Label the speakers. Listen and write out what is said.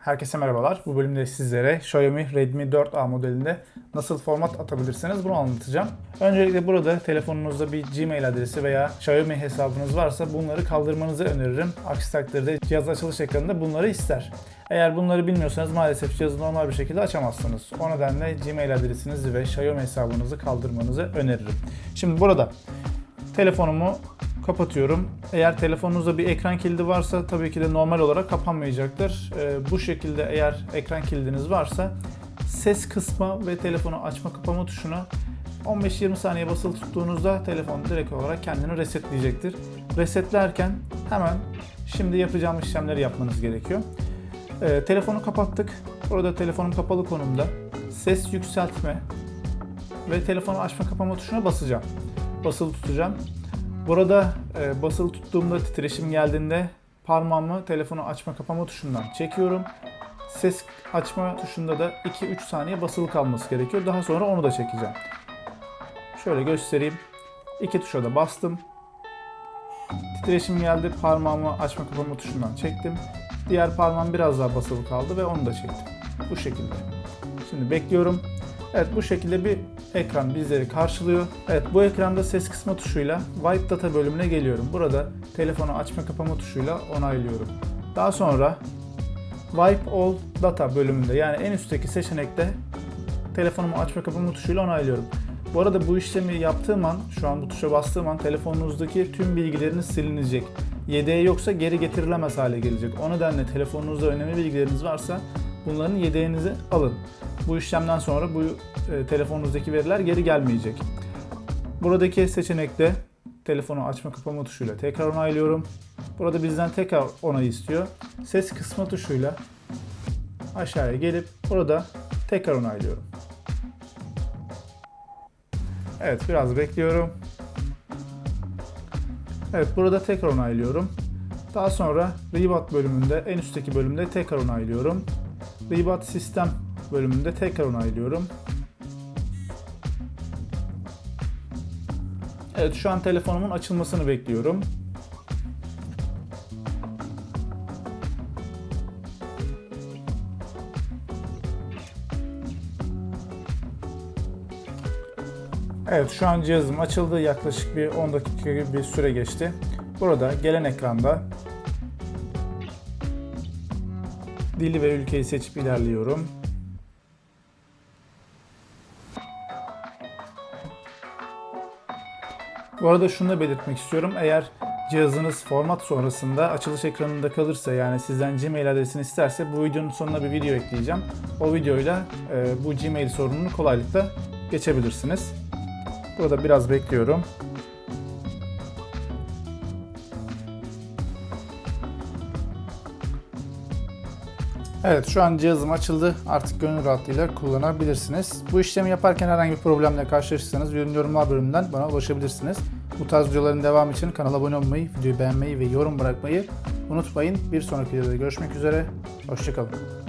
Speaker 1: Herkese merhabalar. Bu bölümde sizlere Xiaomi Redmi 4A modelinde nasıl format atabilirsiniz bunu anlatacağım. Öncelikle burada telefonunuzda bir Gmail adresi veya Xiaomi hesabınız varsa bunları kaldırmanızı öneririm. Aksi takdirde cihaz açılış ekranında bunları ister. Eğer bunları bilmiyorsanız maalesef cihazı normal bir şekilde açamazsınız. O nedenle Gmail adresinizi ve Xiaomi hesabınızı kaldırmanızı öneririm. Şimdi burada telefonumu kapatıyorum. Eğer telefonunuzda bir ekran kilidi varsa tabii ki de normal olarak kapanmayacaktır. Ee, bu şekilde eğer ekran kilidiniz varsa ses kısma ve telefonu açma kapama tuşuna 15-20 saniye basılı tuttuğunuzda telefon direkt olarak kendini resetleyecektir. Resetlerken hemen şimdi yapacağım işlemleri yapmanız gerekiyor. Ee, telefonu kapattık. Orada telefonum kapalı konumda. Ses yükseltme ve telefonu açma kapama tuşuna basacağım. Basılı tutacağım. Burada e, basılı tuttuğumda titreşim geldiğinde parmağımı telefonu açma kapama tuşundan çekiyorum. Ses açma tuşunda da 2-3 saniye basılı kalması gerekiyor. Daha sonra onu da çekeceğim. Şöyle göstereyim. İki tuşa da bastım. Titreşim geldi. Parmağımı açma kapama tuşundan çektim. Diğer parmağım biraz daha basılı kaldı ve onu da çektim. Bu şekilde. Şimdi bekliyorum. Evet bu şekilde bir ekran bizleri karşılıyor. Evet bu ekranda ses kısma tuşuyla Wipe Data bölümüne geliyorum. Burada telefonu açma kapama tuşuyla onaylıyorum. Daha sonra Wipe All Data bölümünde yani en üstteki seçenekte telefonumu açma kapama tuşuyla onaylıyorum. Bu arada bu işlemi yaptığım an, şu an bu tuşa bastığım an telefonunuzdaki tüm bilgileriniz silinecek. Yedeği yoksa geri getirilemez hale gelecek. O nedenle telefonunuzda önemli bilgileriniz varsa bunların yedeğinizi alın. Bu işlemden sonra bu e, telefonunuzdaki veriler geri gelmeyecek. Buradaki seçenekte telefonu açma kapama tuşuyla tekrar onaylıyorum. Burada bizden tekrar onay istiyor. Ses kısma tuşuyla aşağıya gelip burada tekrar onaylıyorum. Evet biraz bekliyorum. Evet burada tekrar onaylıyorum. Daha sonra Reboot bölümünde en üstteki bölümde tekrar onaylıyorum. Reboot sistem bölümünde tekrar onaylıyorum. Evet şu an telefonumun açılmasını bekliyorum. Evet şu an cihazım açıldı. Yaklaşık bir 10 dakika gibi bir süre geçti. Burada gelen ekranda dili ve ülkeyi seçip ilerliyorum. Bu arada şunu da belirtmek istiyorum. Eğer cihazınız format sonrasında açılış ekranında kalırsa yani sizden Gmail adresini isterse bu videonun sonuna bir video ekleyeceğim. O videoyla e, bu Gmail sorununu kolaylıkla geçebilirsiniz. Burada biraz bekliyorum. Evet şu an cihazım açıldı. Artık gönül rahatlığıyla kullanabilirsiniz. Bu işlemi yaparken herhangi bir problemle karşılaşırsanız yorum yorumlar bölümünden bana ulaşabilirsiniz. Bu tarz videoların devamı için kanala abone olmayı, videoyu beğenmeyi ve yorum bırakmayı unutmayın. Bir sonraki videoda görüşmek üzere. Hoşçakalın.